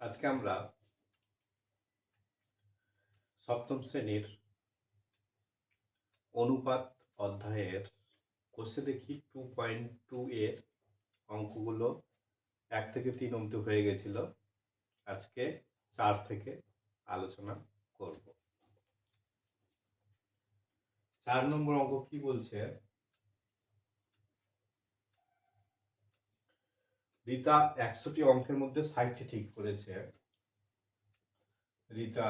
আজকে আমরা সপ্তম শ্রেণির অনুপাত অধ্যায়ের কোষে দেখি টু পয়েন্ট টু এর অঙ্কগুলো এক থেকে তিন অবধি হয়ে গেছিল। আজকে চার থেকে আলোচনা করব। চার নম্বর অঙ্ক কি বলছে? রিতা একশোটি অঙ্কের মধ্যে ষাটটি ঠিক করেছে। রিতা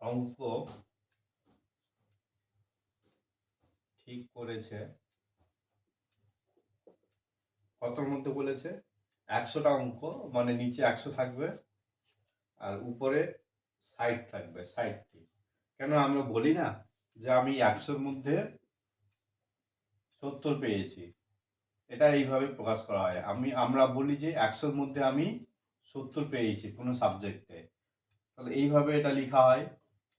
অঙ্ক ঠিক করেছে। কতর মধ্যে বলেছে? একশোটা অঙ্ক মানে নিচে একশো থাকবে আর উপরে ষাট থাকবে, ষাটটি। কেন আমরা বলি না? যে আমি একশোর মধ্যে সত্তর পেয়েছি। এটা এইভাবে প্রকাশ করা হয়। আমি, আমরা বলি যে একশোর মধ্যে আমি সত্তর পেয়েছি কোনো সাবজেক্টে। তাহলে এইভাবে এটা লেখা হয়।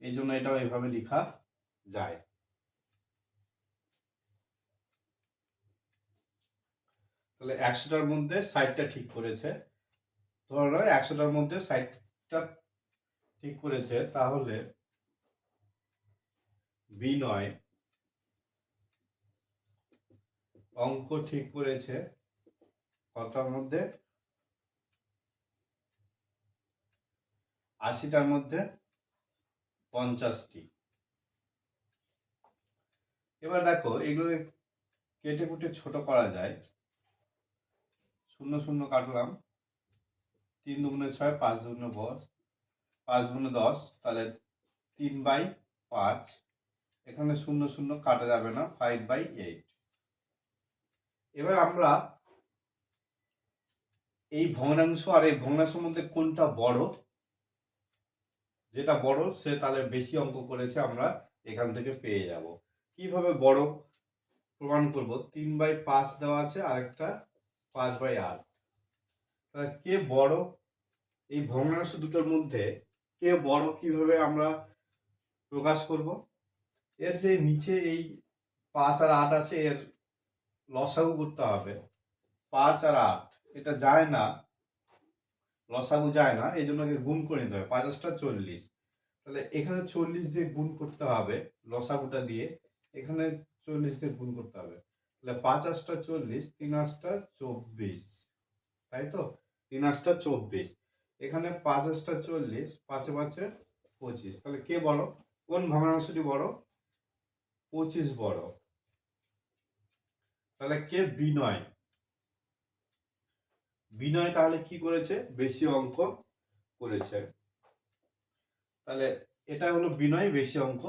এই জন্য এটাও এইভাবে লেখা যায়। তাহলে একশোটার মধ্যে ষাটটা ঠিক করেছে। ধরো একশোটার মধ্যে ষাটটা ঠিক করেছে, তাহলে বিনয় অঙ্ক ঠিক করেছে। কটার মধ্যে আশিটার মধ্যে পঞ্চাশটি। এবার দেখো, এগুলো কেটে কুটে ছোট করা যায়। শূন্য শূন্য কাটলাম। তিন দুগুণে ছয়, পাঁচ দুগুণে দশ পাঁচ দুগুণে দশ, তাহলে তিন বাই পাঁচ। এখানে শূন্য শূন্য কাটা যাবে না ফাইভ বাই এইট এবার আমরা এই ভগ্নাংশ আর এই ভগ্নাংশের মধ্যে কোনটা বড়? যেটা বড়, সে তাহলে বেশি অঙ্ক করেছে আমরা এখান থেকে পেয়ে যাব। কীভাবে বড়? প্রমাণ করব। তিন বাই পাঁচ দেওয়া আছে আর একটা পাঁচ বাই আট। তাহলে কে বড়? এই ভগ্নাংশ দুটোর মধ্যে কে বড় কীভাবে আমরা প্রকাশ করব? এর যে নিচে এই পাঁচ আর আট আছে, এর লসাগু করতে হবে। পাঁচ আর আট, এটা যায় না। লসাগু যায় না, এই জন্য গুণ করে নিতে হবে। পাঁচ আটটা চল্লিশ। তাহলে এখানে চল্লিশ দিয়ে গুণ করতে হবে লসাগুটা দিয়ে। এখানে চল্লিশ দিয়ে গুণ করতে হবে। তাহলে পাঁচ চল্লিশ, তিন আটটা চব্বিশ। তাই তো? তিন আটটা চব্বিশ। এখানে পাঁচ আটটা চল্লিশ, পাঁচে পাঁচে পঁচিশ। তাহলে কে বড় কোন ভগ্নাংশটি বড় পঁচিশ বড়। তাহলে কে বিনয়? বিনয় তাহলে কি করেছে? বেশি অঙ্ক করেছে। তাহলে এটা হলো বিনয়, বেশি অঙ্ক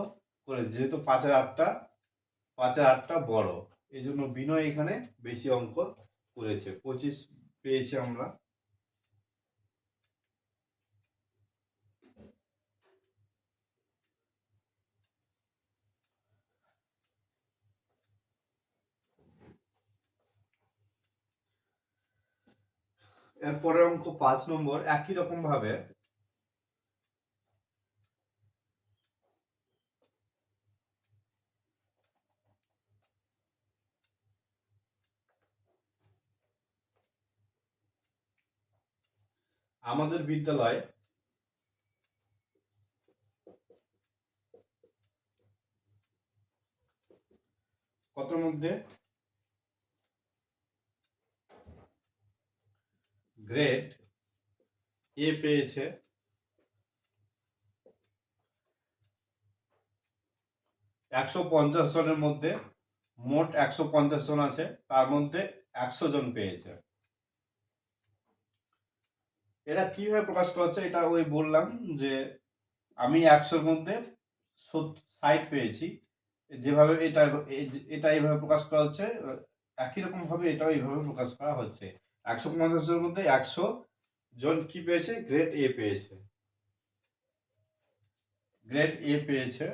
করেছে। যেহেতু পাঁচের আটটা পাঁচের আটটা বড়। এই জন্য বিনয় এখানে বেশি অঙ্ক করেছে। পঁচিশ পেয়েছি আমরা। এরপরে অঙ্ক পাঁচ নম্বর একই রকম ভাবে আমাদের বিদ্যালয় কত মধ্যে? গ্রেড এ পেয়েছে। একশো পঞ্চাশ জনের মধ্যে মোট একশো পঞ্চাশ জন আছে, তার মধ্যে একশো জন পেয়েছে। এটা কীভাবে প্রকাশ করা হচ্ছে এটা ওই বললাম যে আমি একশোর মধ্যে ষাট পেয়েছি। যেভাবে এটা এটা এইভাবে প্রকাশ করা হচ্ছে, একই রকম ভাবে এটাও এইভাবে প্রকাশ করা হচ্ছে। একশো পঞ্চাশ জনের মধ্যে একশো জন কি পেয়েছে? গ্রেড এ পেয়েছে। গ্রেড এ পেয়েছে।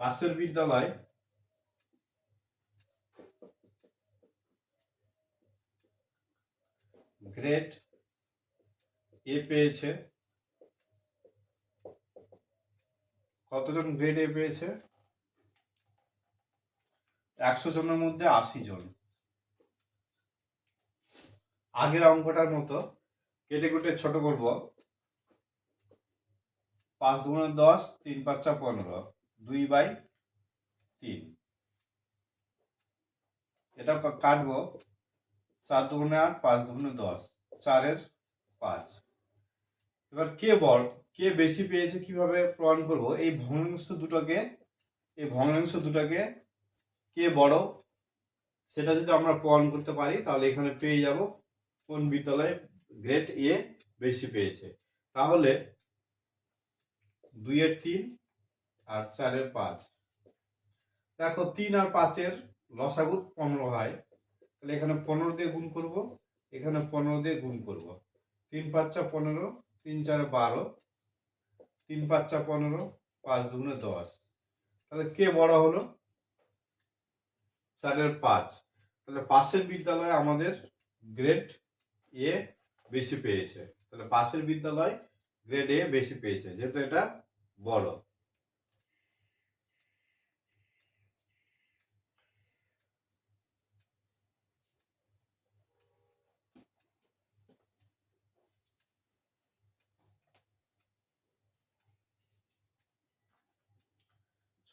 পাশের বিদ্যালয় গ্রেড এ পেয়েছে। কতজন গ্রেড এ পেয়েছে? একশো জনের মধ্যে আশি জন। আগের অঙ্কটার মতো কেটে কুটে ছোট করব। পাঁচ দুগুণে দশ, তিন পাঁচটা পনেরো, দুই বাই তিন। এটা কাটবো। চার দুগুণে আট, পাঁচ দুগুণে দশ, চারের পাঁচ। এবার কে বড়, কে বেশি পেয়েছে কীভাবে প্রমাণ করব? এই ভগ্নাংশ দুটোকে, এই ভগ্নাংশ দুটোকে কে বড়, সেটা যদি আমরা প্রমাণ করতে পারি, তাহলে এখানে পেয়ে যাব কোন বিদ্যালয়ে গ্রেড এ বেশি পেয়েছে। তাহলে দুইয়ের তিন আর চারের পাঁচ। দেখো, তিন আর পাঁচের লসাগু পনেরো হয়। তাহলে এখানে পনেরো দিয়ে গুণ করব, এখানে পনেরো দিয়ে গুণ করব। তিন পাঁচটা পনেরো, তিন চার বারো, তিন পাঁচটা পনেরো, পাঁচ দুগুণে দশ। তাহলে কে বড় হলো? চারের পাঁচ। তাহলে পাশের বিদ্যালয়ে আমাদের গ্রেড এ বেশি পেয়েছে। তাহলে পাশের বিদ্যালয় গ্রেড এ বেশি পেয়েছে, যেহেতু এটা বড়।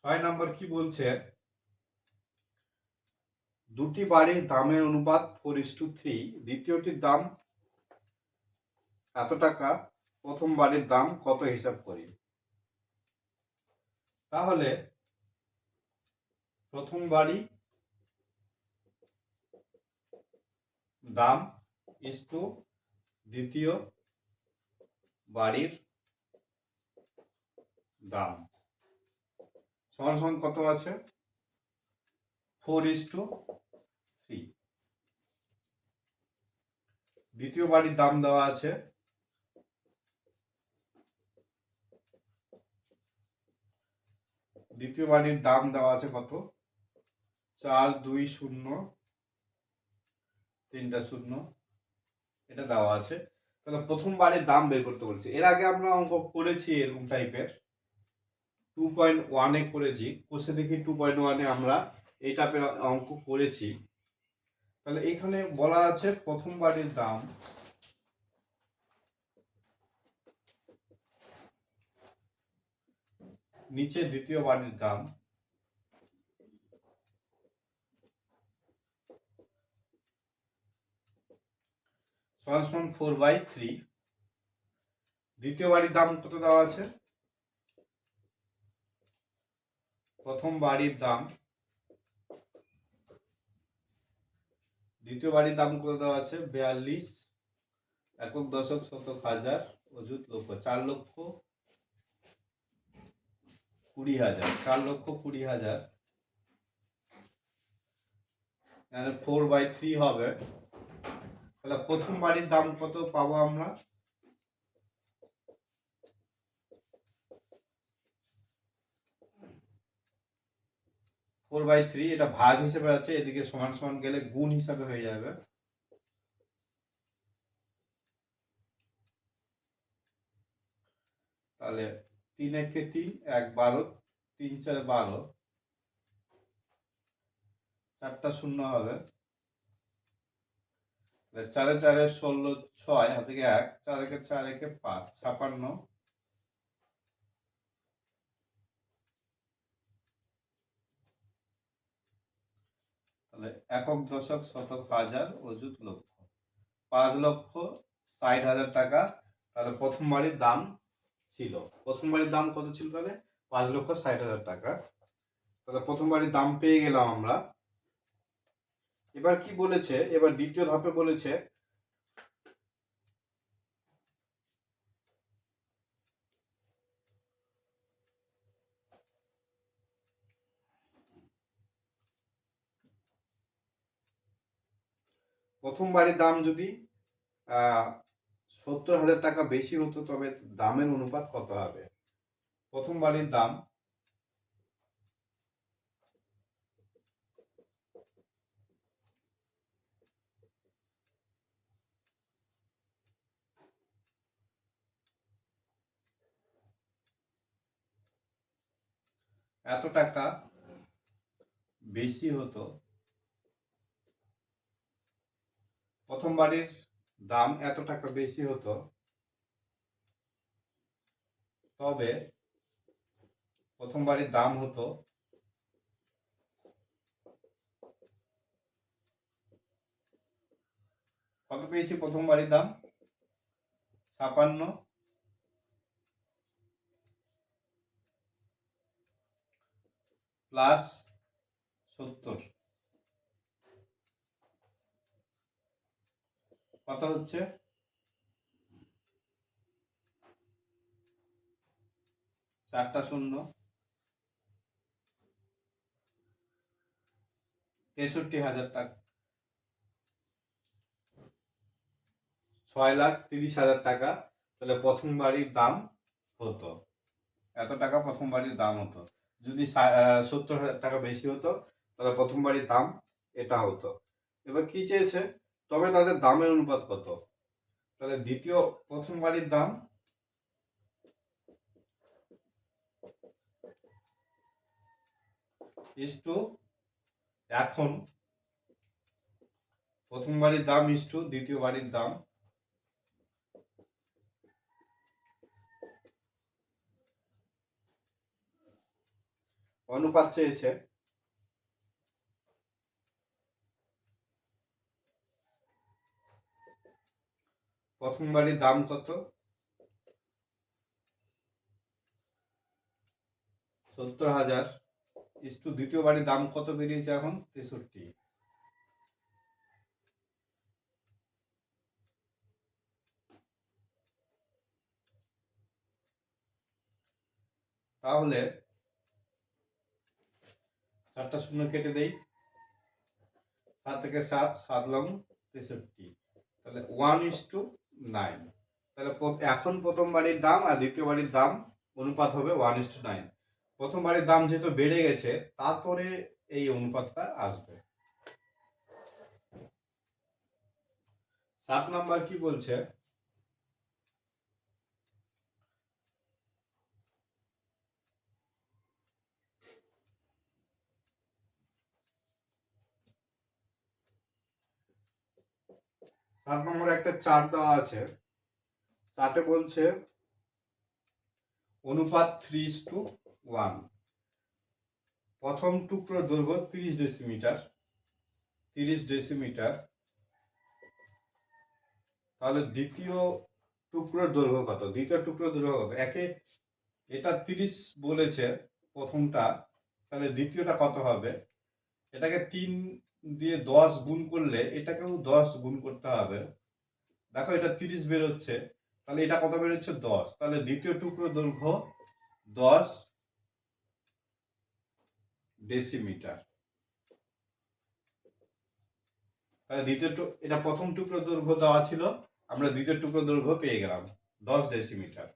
ছয় নম্বর কি বলছে? দুটি বাড়ির দামের অনুপাত ফোর ইস টু থ্রি দ্বিতীয়টির দাম এত টাকা, প্রথম বাড়ির দাম কত হিসাব করি? তাহলে প্রথম বাড়ি দাম ইস টু দ্বিতীয় বাড়ির দাম। সমান সমান কত আছে? ফোর ইস টু থ্রি দ্বিতীয় বাড়ির দাম দেওয়া আছে। দ্বিতীয় বাড়ির দাম দেওয়া আছে কত? চার, দুই, শূন্য, তিনটা শূন্য, এটা দেওয়া আছে। তাহলে প্রথম বাড়ির দাম বের করতে বলছে। এর আগে আমরা অঙ্ক করেছি এরকম টাইপের টু পয়েন্ট ওয়ানে করেছি। কোষে দেখি টু পয়েন্ট ওয়ানে আমরা এই টাইপের অঙ্ক করেছি। তাহলে এখানে বলা আছে প্রথম বাড়ির দাম। নিচে দ্বিতীয় বাড়ির দাম। সমান ফোর বাই থ্রি দ্বিতীয় বাড়ির দাম কত দেওয়া আছে? প্রথম বাড়ির দাম। দ্বিতীয় বাড়ির দাম করে দেওয়া আছে বিয়াল্লিশ একক দশক শতক হাজার অযুত লক্ষ, চার লক্ষ কুড়ি হাজার, চার লক্ষ কুড়ি হাজার। ফোর বাই থ্রি হবে। তাহলে প্রথম বাড়ির দাম কত পাবো আমরা? ফোর বাই থ্রি এটা ভাগ হিসেবে আছে, এদিকে সমান সমান গেলে গুণ হিসাবে হয়ে যাবে। তাহলে তিন একে তিন, এক বারো, তিন চার বারো, চারটা শূন্য হবে। চারে চারে ষোলো ছয়, হাত এক, চার একে চার একে পাঁচ, ছাপান্ন একক দশক শতক হাজার অযুত লক্ষ পাঁচ লক্ষ ষাট হাজার টাকা, তাহলে প্রথম বাড়ির দাম ছিল। প্রথম বাড়ির দাম কত ছিল তাহলে? পাঁচ লক্ষ ষাট হাজার টাকা। তাহলে প্রথম বাড়ির দাম পেয়ে গেলাম আমরা। এবার কি বলেছে? এবার দ্বিতীয় ধাপে বলেছে প্রথম বাড়ির দাম যদি সত্তর হাজার টাকা বেশি হতো, তবে দামের অনুপাত কত হবে? প্রথম বাড়ির দাম। এত টাকা বেশি হতো প্রথম বাড়ির দাম এত টাকা বেশি হতো। তবে প্রথম বাড়ির দাম হতো কত পেয়েছি প্রথম বাড়ির দাম? ছাপান্ন। প্লাস সত্তর কত হচ্ছে। চারটা শূন্য। তেষট্টি হাজার টাকা। ছয় লাখ তিরিশ হাজার টাকা। তাহলে প্রথম বাড়ির দাম হতো। এত টাকা প্রথম বাড়ির দাম হতো। যদি সত্তর হাজার টাকা বেশি হতো, তাহলে প্রথম বাড়ির দাম এটা হতো। এবার কি চেয়েছে? তবে তাদের দামের অনুপাত কত? তাহলে দ্বিতীয় প্রথম বাড়ির দাম? ইস টু এখন। প্রথম বাড়ির দাম ইস টু দ্বিতীয় বাড়ির দাম। অনুপাত চেয়েছে। প্রথম বাড়ির দাম কত? সত্তর হাজার। ইস্টু দ্বিতীয় বাড়ির দাম কত বেরিয়েছে এখন? তেষট্টি। তাহলে চারটা শূন্য কেটে দেই। সাত থেকে সাত সাত লং তেষট্টি। তাহলে ওয়ান ইস টু নাইন তাহলে এখন প্রথম বাড়ির দাম আর দ্বিতীয় বাড়ির দাম অনুপাত হবে ওয়ান ইস টু নাইন প্রথম বাড়ির দাম যেহেতু বেড়ে গেছে, তারপরে এই অনুপাতটা আসবে। সাত নাম্বার কি বলছে? সাত নম্বরে একটা চার্ট দেওয়া আছে। চার্টে বলছে, অনুপাত থ্রি টু ওয়ান। প্রথম টুকরোর দৈর্ঘ্য তিরিশ ডেসিমিটার তিরিশ ডেসিমিটার তাহলে দ্বিতীয় টুকরোর দৈর্ঘ্য কত? দ্বিতীয় টুকরোর দৈর্ঘ্য কত? একে এটা তিরিশ বলেছে প্রথমটা, তাহলে দ্বিতীয়টা কত হবে? এটাকে তিন দিয়ে দশ গুণ করলে এটাকেও দশ গুণ করতে হবে। দেখো এটা তিরিশ বেরোচ্ছে, তাহলে এটা কত বেরোচ্ছে? দশ। তাহলে দ্বিতীয় টুকরো দৈর্ঘ্য দশ ডেসিমিটার তাহলে দ্বিতীয় এটা প্রথম টুকরো দৈর্ঘ্য দেওয়া ছিল, আমরা দ্বিতীয় টুকরো দৈর্ঘ্য পেয়ে গেলাম, দশ ডেসিমিটার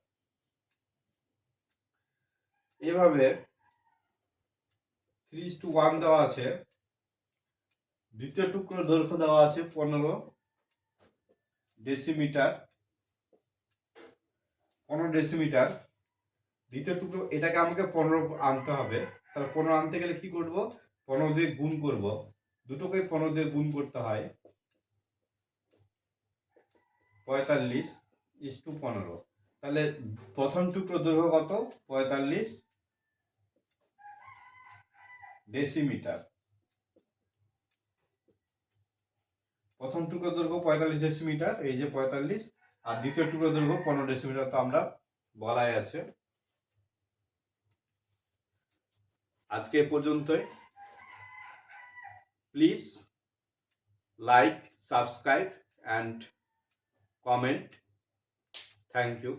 এভাবে থ্রি টু ওয়ান দেওয়া আছে। দ্বিতীয় টুকরো দৈর্ঘ্য দেওয়া আছে পনেরো ডেসিমিটার। পনেরো ডেসিমিটার। দ্বিতীয় টুকরো, এটাকে আমাকে পনেরো আনতে হবে। তাহলে পনেরো আনতে গেলে কি করব? পনেরো দিয়ে গুণ করব। দুটোকে পনেরো দিয়ে গুণ করতে হয়। পঁয়তাল্লিশ ইস টু পনেরো। তাহলে প্রথম টুকরো দৈর্ঘ্য কত? পঁয়তাল্লিশ ডেসিমিটার। প্রথম টুকরো দৈর্ঘ্য পঁয়তাল্লিশ ডেসিমিটার এই যে পঁয়তাল্লিশ, আর দ্বিতীয় টুকরো দৈর্ঘ্য পনেরো ডেসিমিটার তো আমরা বলাই আছে। আজকে এ পর্যন্তই। Please like subscribe and comment thank you